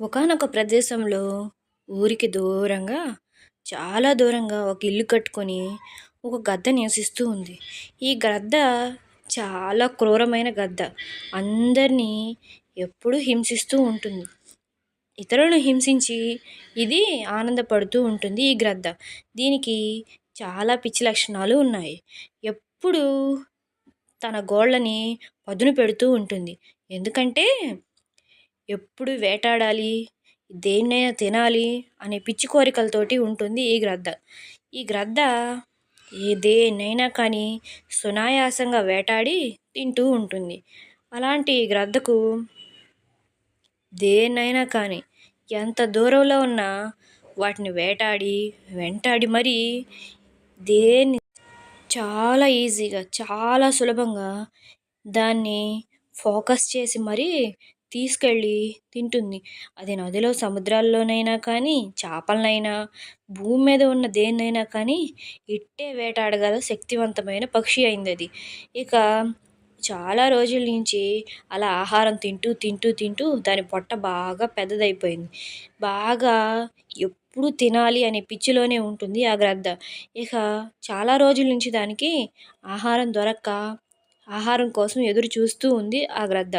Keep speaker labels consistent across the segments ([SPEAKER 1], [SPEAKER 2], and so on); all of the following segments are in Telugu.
[SPEAKER 1] ఒకానొక ప్రదేశంలో ఊరికి దూరంగా చాలా దూరంగా ఒక ఇల్లు కట్టుకొని ఒక గద్ద నివసిస్తూ ఉంది. ఈ గద్ద చాలా క్రూరమైన గద్ద. అందరినీ ఎప్పుడూ హింసిస్తూ ఉంటుంది. ఇతరులను హింసించి ఇది ఆనందపడుతూ ఉంటుంది ఈ గ్రద్ద దీనికి చాలా పిచ్చి లక్షణాలు ఉన్నాయి. ఎప్పుడు తన గోళ్ళని పదును పెడుతూ ఉంటుంది. ఎందుకంటే ఎప్పుడు వేటాడాలి? దేన్నైనా తినాలి అనే పిచ్చి కోరికలతోటి ఉంటుంది ఈ గ్రద్ద. ఈ గ్రద్ద ఏ దేన్నైనా కానీ సునాయాసంగా వేటాడి తింటూ ఉంటుంది. అలాంటి ఈ గ్రద్దకు దేన్నైనా కానీ ఎంత దూరంలో ఉన్నా వాటిని వేటాడి వెంటాడి మరి దేన్ని చాలా ఈజీగా చాలా సులభంగా దాన్ని ఫోకస్ చేసి మరీ తీసుకెళ్ళి తింటుంది. అది నదిలో సముద్రాల్లోనైనా కానీ చేపలనైనా భూమి మీద ఉన్న దేన్నైనా కానీ ఇట్టే వేటాడగల శక్తివంతమైన పక్షి అయింది అది. ఇక చాలా రోజుల నుంచి అలా ఆహారం తింటూ తింటూ తింటూ దాని పొట్ట బాగా పెద్దదైపోయింది. బాగా ఎప్పుడు తినాలి అనే పిచ్చిలోనే ఉంటుంది ఆ గ్రద్ద. ఇక చాలా రోజుల నుంచి దానికి ఆహారం దొరక్క ఆహారం కోసం ఎదురు చూస్తూ ఉంది ఆ గ్రద్ద.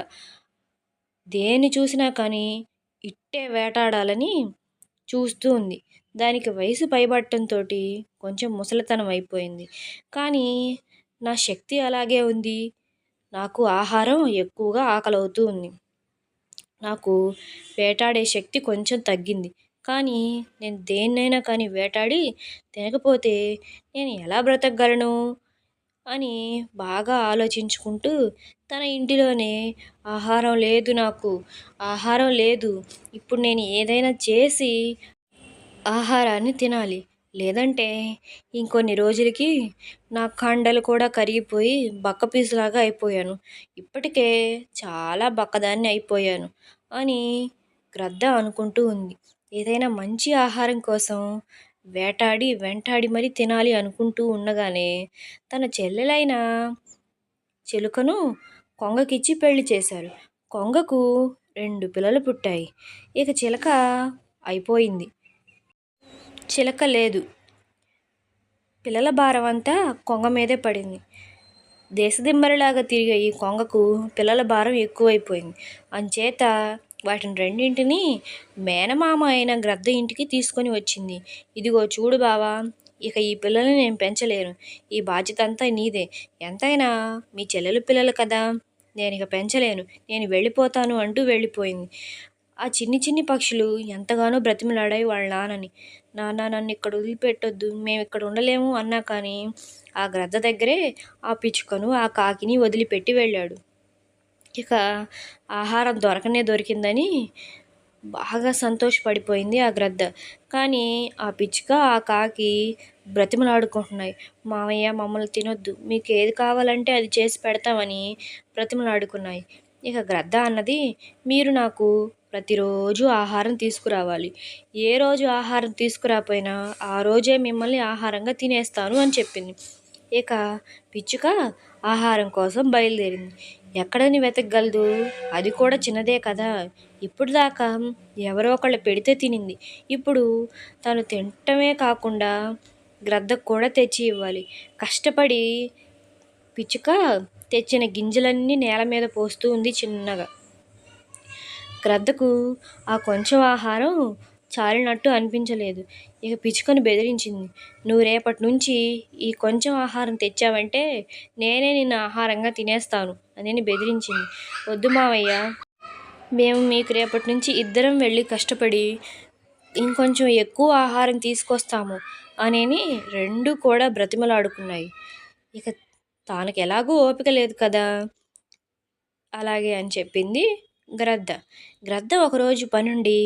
[SPEAKER 1] దేన్ని చూసినా కానీ ఇట్టే వేటాడాలని చూస్తూ ఉంది. దానికి వయసు పైబట్టంతో కొంచెం ముసలితనం అయిపోయింది. కానీ నా శక్తి అలాగే ఉంది. నాకు ఆహారం ఎక్కువగా ఆకలి అవుతూ ఉంది. నాకు వేటాడే శక్తి కొంచెం తగ్గింది. కానీ నేను దేన్నైనా కానీ వేటాడి తినకపోతే నేను ఎలా బ్రతకగలను? అని బాగా ఆలోచించుకుంటూ తన ఇంటిలోనే ఆహారం లేదు నాకు ఆహారం లేదు ఇప్పుడు నేను ఏదైనా చేసి ఆహారాన్ని తినాలి. లేదంటే ఇంకొన్ని రోజులకి నా కండలు కూడా కరిగిపోయి బక్క పీసులాగా అయిపోయాను. ఇప్పటికే చాలా బక్కదాన్ని అయిపోయాను అని గ్రద్ద అనుకుంటూ ఉంది. ఏదైనా మంచి ఆహారం కోసం వేటాడి వెంటాడి మరీ తినాలి అనుకుంటూ ఉండగానే తన చెల్లెలైన చిలుకను కొంగకిచ్చి పెళ్ళి చేశారు. కొంగకు రెండు పిల్లలు పుట్టాయి. ఇక చిలక అయిపోయింది. చిలక లేదు. పిల్లల భారం అంతా కొంగ మీదే పడింది. దేశదిమ్మరిలాగా తిరిగే ఈ కొంగకు పిల్లల భారం ఎక్కువైపోయింది. అంచేత వాటిని రెండింటిని మేనమామ అయిన గ్రద్ద ఇంటికి తీసుకొని వచ్చింది. ఇదిగో చూడు బావా ఇక ఈ పిల్లల్ని నేను పెంచలేను. ఈ బాధ్యత అంతా నీదే. ఎంతైనా మీ చెల్లెలు పిల్లలు కదా. నేను ఇక పెంచలేను. నేను వెళ్ళిపోతాను అంటూ వెళ్ళిపోయింది. ఆ చిన్ని చిన్ని పక్షులు ఎంతగానో బ్రతిమలాడాయి వాళ్ళ నాన్నని. నాన్న నన్ను ఇక్కడ వదిలిపెట్టొద్దు మేము ఇక్కడ ఉండలేము అన్నా కానీ ఆ గ్రద్ద దగ్గరే ఆ పిచ్చుకను ఆ కాకిని వదిలిపెట్టి వెళ్ళాడు. ఇక ఆహారం దొరకనే దొరికిందని బాగా సంతోషపడిపోయింది ఆ గ్రద్ద. కానీ ఆ పిచ్చుక ఆ కాకి బ్రతిమలాడుకుంటున్నాయి. మామయ్య మమ్మల్ని తినొద్దు. మీకు ఏది కావాలంటే అది చేసి పెడతామని బ్రతిమలాడుకున్నాయి. ఇక గ్రద్ద అన్నది మీరు నాకు ప్రతిరోజు ఆహారం తీసుకురావాలి. ఏ రోజు ఆహారం తీసుకురాపోయినా ఆ రోజే మిమ్మల్ని ఆహారంగా తినేస్తాను అని చెప్పింది. ఇక పిచ్చుక ఆహారం కోసం బయలుదేరింది. ఎక్కడని వెతకగలదు? అది కూడా చిన్నదే కదా. ఇప్పుడు దాకా ఎవరో ఒకళ్ళు పెడితే తినింది. ఇప్పుడు తను తినటమే కాకుండా గ్రద్దకు కూడా తెచ్చి ఇవ్వాలి. కష్టపడి పిచ్చుక తెచ్చిన గింజలన్నీ నేల మీద పోస్తూ ఉంది చిన్నగా. గ్రద్దకు ఆ కొంచెం ఆహారం చాలినట్టు అనిపించలేదు. ఇక పిచ్చుకను బెదిరించింది. నువ్వు రేపటి నుంచి ఈ కొంచెం ఆహారం తెచ్చావంటే నేనే నిన్ను ఆహారంగా తినేస్తాను అని బెదిరించింది. వద్దు మావయ్య మేము మీకు రేపటి నుంచి ఇద్దరం వెళ్ళి కష్టపడి ఇంకొంచెం ఎక్కువ ఆహారం తీసుకొస్తాము అనేని రెండు కూడా బ్రతిమలాడుకున్నాయి. ఇక తానకి ఎలాగూ ఓపిక లేదు కదా అలాగే అని చెప్పింది గ్రద్ద. గ్రద్ద ఒకరోజు పనుండి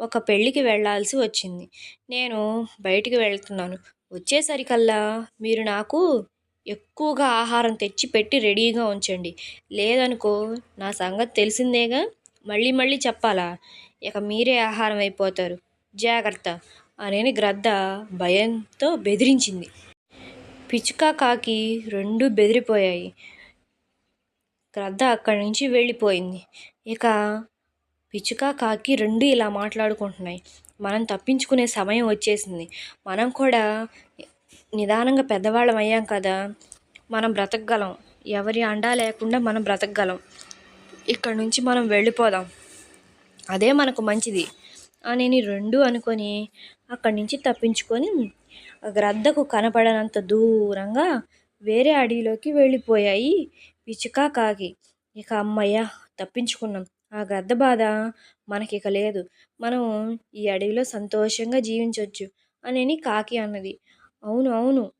[SPEAKER 1] ఒక పెళ్ళికి వెళ్ళాల్సి వచ్చింది. నేను బయటికి వెళ్తున్నాను. వచ్చేసరికల్లా మీరు నాకు ఎక్కువగా ఆహారం తెచ్చి పెట్టి రెడీగా ఉంచండి. లేదనుకో నా సంగతి తెలిసిందేగా? మళ్ళీ మళ్ళీ చెప్పాలా? ఇక మీరే ఆహారం అయిపోతారు. జాగ్రత్త అనేని గ్రద్ద భయంతో బెదిరించింది. పిచ్చుక కాకి రెండు బెదిరిపోయాయి. గ్రద్ద అక్కడి నుంచి వెళ్ళిపోయింది. ఇక పిచ్చుక కాకి రెండు ఇలా మాట్లాడుకుంటున్నాయి. మనం తప్పించుకునే సమయం వచ్చేసింది. మనం కూడా నిదానంగా పెద్దవాళ్ళం అయ్యాం కదా. మనం బ్రతకగలం. ఎవరి అండా లేకుండా మనం బ్రతకగలం. ఇక్కడ నుంచి మనం వెళ్ళిపోదాం. అదే మనకు మంచిది అని రెండు అనుకొని అక్కడి నుంచి తప్పించుకొని ఆ గ్రద్దకు కనపడనంత దూరంగా వేరే అడవిలోకి వెళ్ళిపోయాయి పిచ్చుక కాకి. ఇక అమ్మయ్య తప్పించుకున్నాం. ఆ గద్ద బాధ మనకి లేదు. మనం ఈ అడవిలో సంతోషంగా జీవించవచ్చు అని కాకి అన్నది. అవును అవును.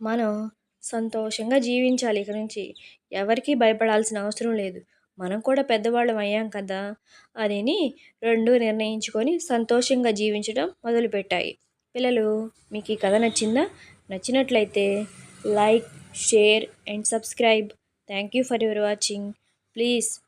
[SPEAKER 1] మనం సంతోషంగా జీవించాలి ఇక నుంచి. ఎవరికీ భయపడాల్సిన అవసరం లేదు. మనం కూడా పెద్దవాళ్ళం అయ్యాం కదా అని రెండు నిర్ణయించుకొని సంతోషంగా జీవించడం మొదలుపెట్టాయి. పిల్లలు మీకు ఈ కథ నచ్చిందా? నచ్చినట్లయితే like share and subscribe. Thank you for your watching. Please